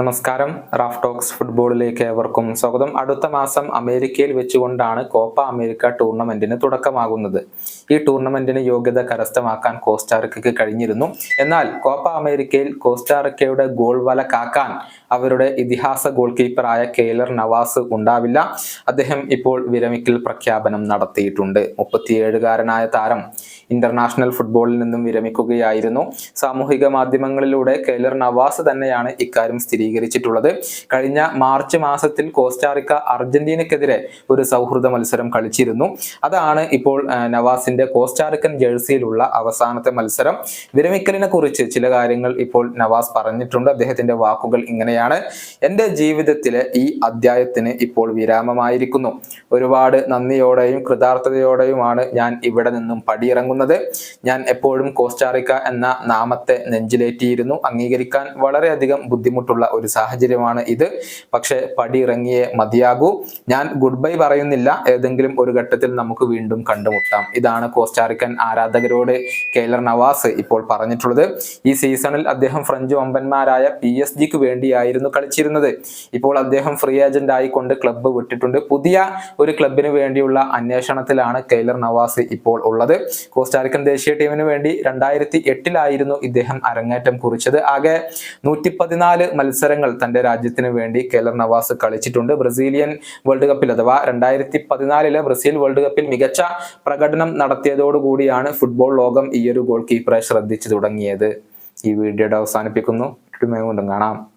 നമസ്കാരം. Raf talks ഫുട്ബോളിലേക്ക് ഏവർക്കും സ്വാഗതം. അടുത്ത മാസം അമേരിക്കയിൽ വെച്ചുകൊണ്ടാണ് കോപ്പ അമേരിക്ക ടൂർണമെന്റിന് തുടക്കമാകുന്നത്. ഈ ടൂർണമെന്റിന് യോഗ്യത കരസ്ഥമാക്കാൻ കോസ്റ്റാറിക്കയ്ക്ക് കഴിഞ്ഞിരുന്നു. എന്നാൽ കോപ്പ അമേരിക്കയിൽ കോസ്റ്റാറിക്കയുടെ ഗോൾ വല കാക്കാൻ അവരുടെ ഇതിഹാസ ഗോൾ കീപ്പറായ കെയ്ലർ നവാസ് ഉണ്ടാവില്ല. അദ്ദേഹം ഇപ്പോൾ വിരമിക്കൽ പ്രഖ്യാപനം നടത്തിയിട്ടുണ്ട്. മുപ്പത്തിയേഴുകാരനായ താരം ഇന്റർനാഷണൽ ഫുട്ബോളിൽ നിന്നും വിരമിക്കുകയായിരുന്നു. സാമൂഹിക മാധ്യമങ്ങളിലൂടെ കെയ്ലർ നവാസ് തന്നെയാണ് ഇക്കാര്യം സ്ഥിരീകരിച്ചിട്ടുള്ളത്. കഴിഞ്ഞ മാർച്ച് മാസത്തിൽ കോസ്റ്റാറിക്ക അർജന്റീനക്കെതിരെ ഒരു സൗഹൃദ മത്സരം കളിച്ചിരുന്നു. അതാണ് ഇപ്പോൾ നവാസിന്റെ കോസ്റ്റാറിക്കൻ ജേഴ്സിയിലുള്ള അവസാനത്തെ മത്സരം. വിരമിക്കലിനെ കുറിച്ച് ചില കാര്യങ്ങൾ ഇപ്പോൾ നവാസ് പറഞ്ഞിട്ടുണ്ട്. അദ്ദേഹത്തിന്റെ വാക്കുകൾ ഇങ്ങനെയാണ്. എന്റെ ജീവിതത്തിലെ ഈ അധ്യായത്തിന് ഇപ്പോൾ വിരാമമായിരിക്കുന്നു. ഒരുപാട് നന്ദിയോടെയും കൃതാർത്ഥതയോടെയുമാണ് ഞാൻ ഇവിടെ നിന്നും പടിയിറങ്ങുന്നത്. ഞാൻ എപ്പോഴും കോസ്റ്റാറിക്ക എന്ന നാമത്തെ നെഞ്ചിലേറ്റിയിരുന്നു. അംഗീകരിക്കാൻ വളരെയധികം ബുദ്ധിമുട്ടുള്ള ഒരു സാഹചര്യമാണ് ഇത്. പക്ഷെ പടിയിറങ്ങിയേ മതിയാകൂ. ഞാൻ ഗുഡ് ബൈ പറയുന്നില്ല. ഏതെങ്കിലും ഒരു ഘട്ടത്തിൽ നമുക്ക് വീണ്ടും കണ്ടുമുട്ടാം. ഇതാണ് കോസ്റ്റാറിക്കൻ ആരാധകരോട് കെയ്ലർ നവാസ് ഇപ്പോൾ പറഞ്ഞിട്ടുള്ളത്. ഈ സീസണിൽ അദ്ദേഹം ഫ്രഞ്ച് വമ്പന്മാരായ പി എസ് ജിക്ക് വേണ്ടിയായിരുന്നു കളിച്ചിരുന്നത്. ഇപ്പോൾ അദ്ദേഹം ഫ്രീ ഏജന്റ് ആയിക്കൊണ്ട് ക്ലബ്ബ് വിട്ടിട്ടുണ്ട്. പുതിയ ഒരു ക്ലബിന് വേണ്ടിയുള്ള അന്വേഷണത്തിലാണ് കെയ്ലർ നവാസ് ഇപ്പോൾ ഉള്ളത്. കോസ്റ്റാറിക്കൻ ദേശീയ ടീമിന് വേണ്ടി രണ്ടായിരത്തി എട്ടിലായിരുന്നു ഇദ്ദേഹം അരങ്ങേറ്റം കുറിച്ചത്. ആകെ നൂറ്റി പതിനാല് മത്സരങ്ങൾ തന്റെ രാജ്യത്തിന് വേണ്ടി കേലർ നവാസ് കളിച്ചിട്ടുണ്ട്. ബ്രസീലിയൻ വേൾഡ് കപ്പിൽ അഥവാ രണ്ടായിരത്തി പതിനാലിലെ ബ്രസീൽ വേൾഡ് കപ്പിൽ മികച്ച പ്രകടനം നടത്തിയതോടുകൂടിയാണ് ഫുട്ബോൾ ലോകം ഈയൊരു ഗോൾ കീപ്പറെ ശ്രദ്ധിച്ചു തുടങ്ങിയത്. ഈ വീഡിയോയുടെ അവസാനിപ്പിക്കുന്നു. കൊണ്ടും കാണാം.